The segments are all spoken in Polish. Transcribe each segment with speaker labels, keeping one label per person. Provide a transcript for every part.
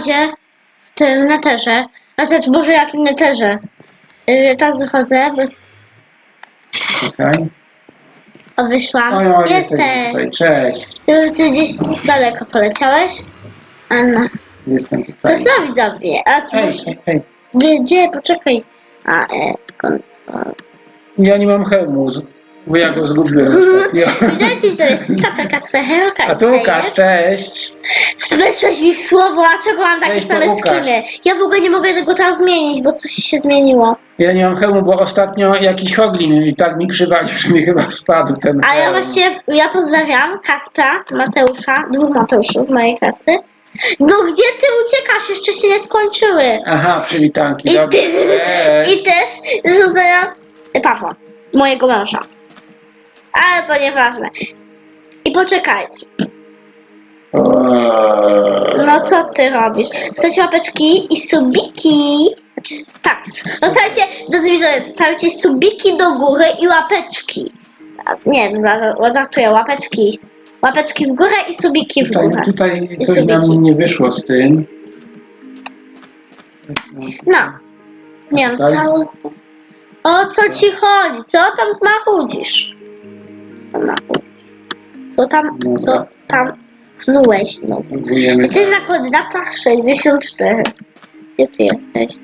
Speaker 1: bazie, w tym neterze. Znaczy, Boże, jakim neterze? Yy, teraz wychodzę, bo
Speaker 2: Okej.
Speaker 1: o, wyszłam.
Speaker 2: Oj, oj, jesteś
Speaker 1: Jesteś.
Speaker 2: tutaj. Cześć.
Speaker 1: Ty, ty gdzieś daleko poleciałeś? Anna.
Speaker 2: Jestem
Speaker 1: To
Speaker 2: tutaj.
Speaker 1: co widzowie? A tu
Speaker 2: Hej, hej, hej.
Speaker 1: Gdzie, gdzie? Poczekaj. A, e, kontrol.
Speaker 2: Ja nie mam hełmu, z- bo ja go zgubiłem ostatnio.
Speaker 1: Widzicie, to jest taka Svehelka.
Speaker 2: A tu Łukasz, cześć.
Speaker 1: Weszłeś mi w słowo, a czego mam takie
Speaker 2: Cześć, to
Speaker 1: same
Speaker 2: Łukasz.
Speaker 1: skiny? Ja w ogóle nie mogę tego teraz zmienić, bo coś się zmieniło.
Speaker 2: Ja nie mam hełmu, bo ostatnio jakiś hoglin i tak mi przywalił, że mi chyba spadł ten
Speaker 1: A ja
Speaker 2: hełm.
Speaker 1: właśnie, ja pozdrawiam Kaspra, Mateusza, dwóch Mateuszów z mojej klasy. No gdzie ty uciekasz? Jeszcze się nie skończyły.
Speaker 2: Aha, przywitanki,
Speaker 1: I,
Speaker 2: dobrze.
Speaker 1: ty,
Speaker 2: Cześć.
Speaker 1: I też pozdrawiam Pawła, mojego męża. Ale to nieważne. I poczekajcie. No co ty robisz? Zostawcie łapeczki i subiki. Znaczy, tak, zostawcie, drodzy widzowie, zostawcie subiki do góry i łapeczki. A, Nie, dobra, ża- żartuję, łapeczki. Łapeczki w górę i subiki w
Speaker 2: Tutaj,
Speaker 1: górę.
Speaker 2: tutaj
Speaker 1: I
Speaker 2: coś nam
Speaker 1: subiki.
Speaker 2: nie wyszło z tym.
Speaker 1: No. Nie wiem,
Speaker 2: Tutaj?
Speaker 1: O co ci chodzi? Co tam zmachudzisz? Co tam, co tam knułeś, no.
Speaker 2: Próbujemy.
Speaker 1: Jesteś na koordynatach 64. Gdzie ty jesteś?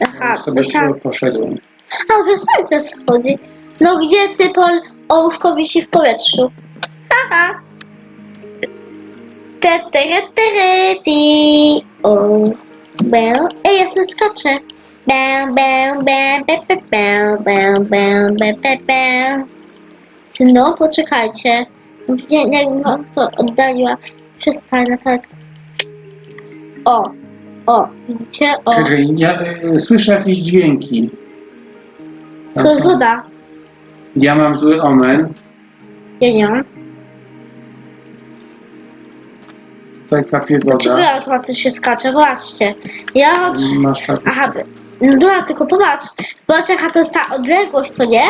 Speaker 1: Aha,
Speaker 2: sobie
Speaker 1: myślałam...
Speaker 2: poszedłem.
Speaker 1: A, bez słońce wschodzi. No gdzie ty, Pol, ołówko wisi w powietrzu? Haha. Te, te, te, te, ti. O, bę. Ej, ja sobie skaczę. Bę, bę, bę, bę, bę, bę, bę, bę, bę, bę, bę. No, poczekajcie. Nie, nie, wam to oddaliła. Przestań, tak. O, o, widzicie? O,
Speaker 2: Czekaj, ja e, słyszę jakieś dźwięki.
Speaker 1: Co
Speaker 2: są-
Speaker 1: woda?
Speaker 2: Ja mam zły omen.
Speaker 1: Ja nie mam.
Speaker 2: Tutaj kapie
Speaker 1: Dlaczego
Speaker 2: woda.
Speaker 1: ja automatycznie skaczę? Zobaczcie. Ja od...
Speaker 2: Masz tak.
Speaker 1: Aha, no dobra, tylko popatrz. Zobacz jaka to jest ta odległość, co nie?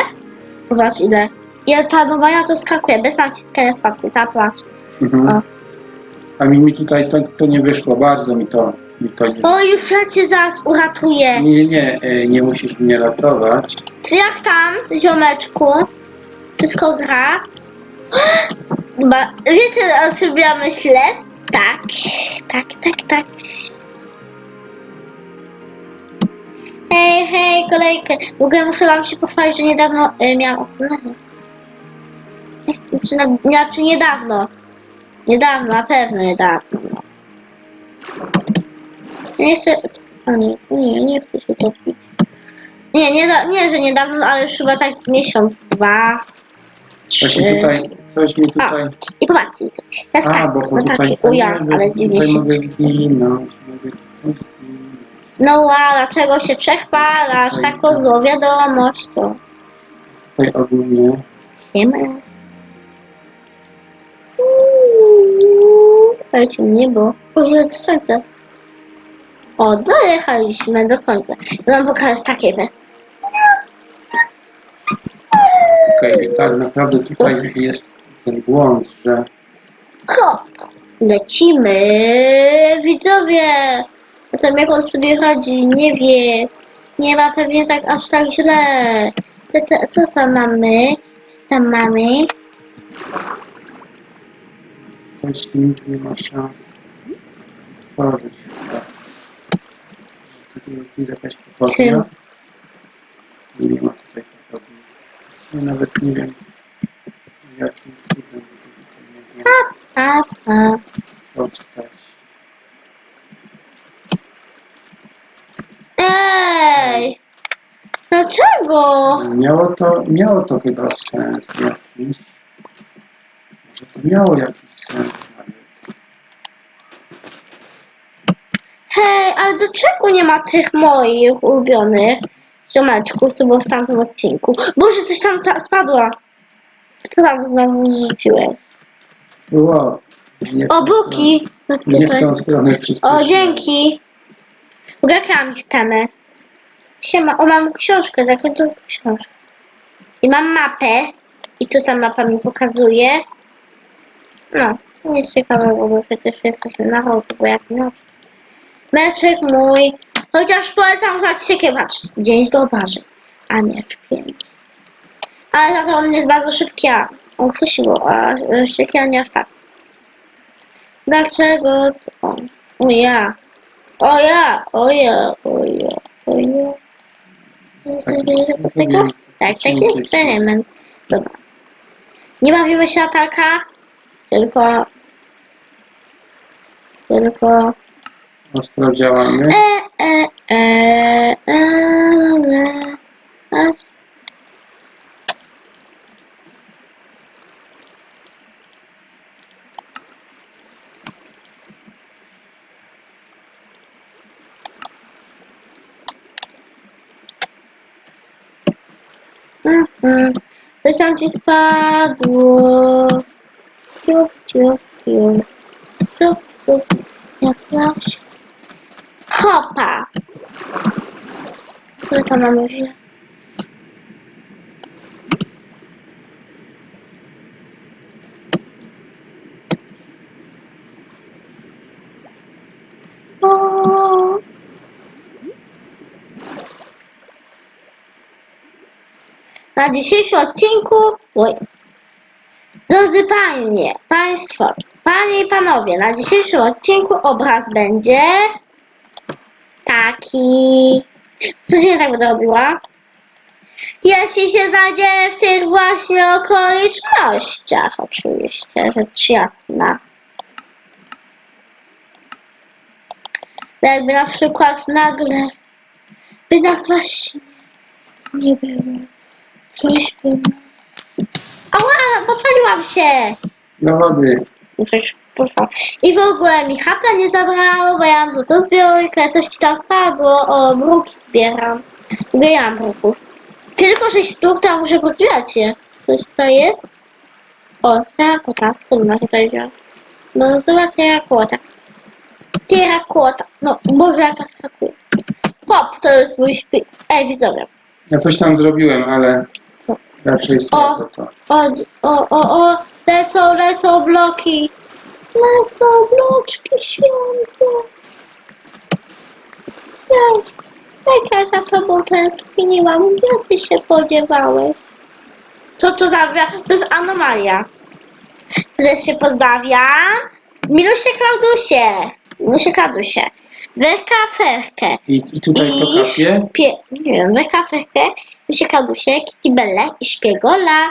Speaker 1: Zobacz ile. Ja ta no moja to skakuje, bez naciskania spacji, ta patrz.
Speaker 2: Mhm. A mi, mi tutaj to, to nie wyszło, bardzo mi to, mi to nie.
Speaker 1: O, już ja cię zaraz uratuję.
Speaker 2: Nie, nie, nie, e, nie musisz mnie ratować.
Speaker 1: Czy jak tam, ziomeczku? Wszystko gra? Ba, wiecie o czym ja myślę? Tak, tak, tak, tak. Hej, hej, kolejkę. W ogóle muszę wam się pochwalić, że niedawno y, miałam okulary. Znaczy, na, znaczy niedawno. Niedawno, na pewno niedawno. Nie chcę... O nie, nie, nie chcę się topić. Nie, nie, da- nie, że niedawno, ale już chyba tak z miesiąc, dwa, trzy.
Speaker 2: Właśnie tutaj, coś mi tutaj...
Speaker 1: I popatrzcie, ja
Speaker 2: A,
Speaker 1: skakam,
Speaker 2: bo
Speaker 1: no
Speaker 2: tutaj...
Speaker 1: taki uja, ale dziwnie
Speaker 2: tutaj
Speaker 1: się...
Speaker 2: mogę zginąć. Mogę zginąć.
Speaker 1: No wow, dlaczego się przechwalasz? Taką złą wiadomością.
Speaker 2: Tutaj ogólnie...
Speaker 1: Nie Słuchajcie, niebo. O, ile słońce. O, dojechaliśmy do końca. Ja wam pokażę takie te.
Speaker 2: Okej, tak naprawdę tutaj jest ten błąd, że...
Speaker 1: Hop! Lecimy! Widzowie! A tam jak on sobie radzi, nie wie. Nie ma pewnie tak aż tak źle. Co, to, co tam mamy? Co tam mamy?
Speaker 2: Też nikt nie ma szans stworzyć chyba. Tutaj jest jakaś pochodnia. Nie, nie ma tutaj pochodni. Ja nawet nie wiem jakim cudem
Speaker 1: a.
Speaker 2: mogło powstać.
Speaker 1: Ej! Dlaczego?
Speaker 2: Miało to, miało to chyba sens jakiś. Miało jakiś sens nawet.
Speaker 1: Hej, ale dlaczego nie ma tych moich ulubionych ziomeczków, co było w tamtym odcinku? Boże, coś tam spadło. Co tam znowu rzuciłeś?
Speaker 2: Było. Nie w
Speaker 1: O,
Speaker 2: tą
Speaker 1: buki! No
Speaker 2: stronę- Nie w
Speaker 1: tutaj.
Speaker 2: tą stronę
Speaker 1: O,
Speaker 2: przyspieszyłem.
Speaker 1: dzięki. Ugrałam ich temę. Siema, o mam książkę, zakończą książkę. I mam mapę. I co ta mapa mi pokazuje? No, Nic ciekawego, bo przecież jesteśmy na hołdu, bo jak noc. Meczek mój, chociaż polecam grać się patrz, dzień zdobarzy, a nie pięć. Ale za to on jest bardzo szybki, a on chce siłą, a siekiera nie aż tak. Dlaczego to on? O ja, o ja, o ja, o ja, o ja. Tego? Tak, taki eksperyment. Dobra. Nie bawimy się latarka, tylko... Tylko...
Speaker 2: Ostro działamy.
Speaker 1: E, e, e, e, e, e. Mhm. Tam ci spadło. Ciup, ciup, ciup. Cup, cup. Jak coś. Hopa. Co tam mamy źle? O. Na dzisiejszym odcinku, oj, drodzy panie, państwo, panie i panowie, na dzisiejszym odcinku obraz będzie taki. Co się tak będę robiła? Jeśli się znajdziemy w tych właśnie okolicznościach, oczywiście, rzecz jasna. Jakby na przykład nagle by nas właśnie nie było. Coś by nas... Ała, popaliłam się!
Speaker 2: Do wody.
Speaker 1: Już poszłam. I w ogóle mi hapla nie zabrało, bo ja mam to zbiorkę, coś ci tam spadło, o, bruki zbieram. Zbieram bruków. Tylko 6 sztuk, to muszę pozbierać je. Coś to jest? O, terakota, skąd ma się to wziąć? No, zobacz terakota. Terakota. No, Boże, jaka skakuje. Hop, to jest mój śpi... Ej, widzowie.
Speaker 2: Ja coś tam zrobiłem, ale Raczej słabo to.
Speaker 1: O, dzi- o, o, o, lecą, lecą bloki. Lecą bloczki święte. Ja, jak ja za tobą tęskniłam, gdzie ty się podziewałeś? Co to za... wia- To jest anomalia. Się pozdrawiam. Milusie Klaudusie. Milusie Klaudusie. Werka Ferkę.
Speaker 2: I, i tutaj to kapie.
Speaker 1: śpie... Nie wiem, Werka Ferkę. Milusie Klaudusie, Kitibelle i Szpiegola.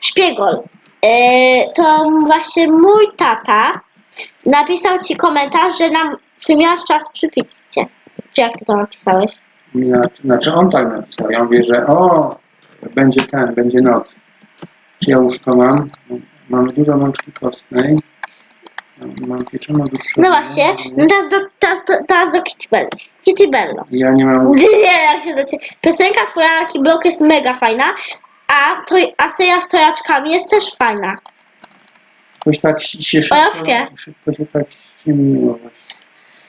Speaker 1: Szpiegol. Yy, to właśnie mój tata napisał ci komentarz, że nam przymiasz czas przy pizzie. Czy jak ty to napisałeś?
Speaker 2: Ja- Znaczy on tak napisał. Ja mówię, że o, będzie ten, będzie noc. Czy ja łóżko mam? Mamy dużo mączki kostnej. Mam do
Speaker 1: No właśnie, no teraz do, teraz do, teraz do Kitibelli. Kitibello.
Speaker 2: Ja nie mam
Speaker 1: Nie jak się do ciebie. Piosenka twoja Lucky Block jest mega fajna, a, to, a seria z tojaczkami jest też fajna.
Speaker 2: Jakoś tak się szybko, szybko się tak ściemniło właśnie.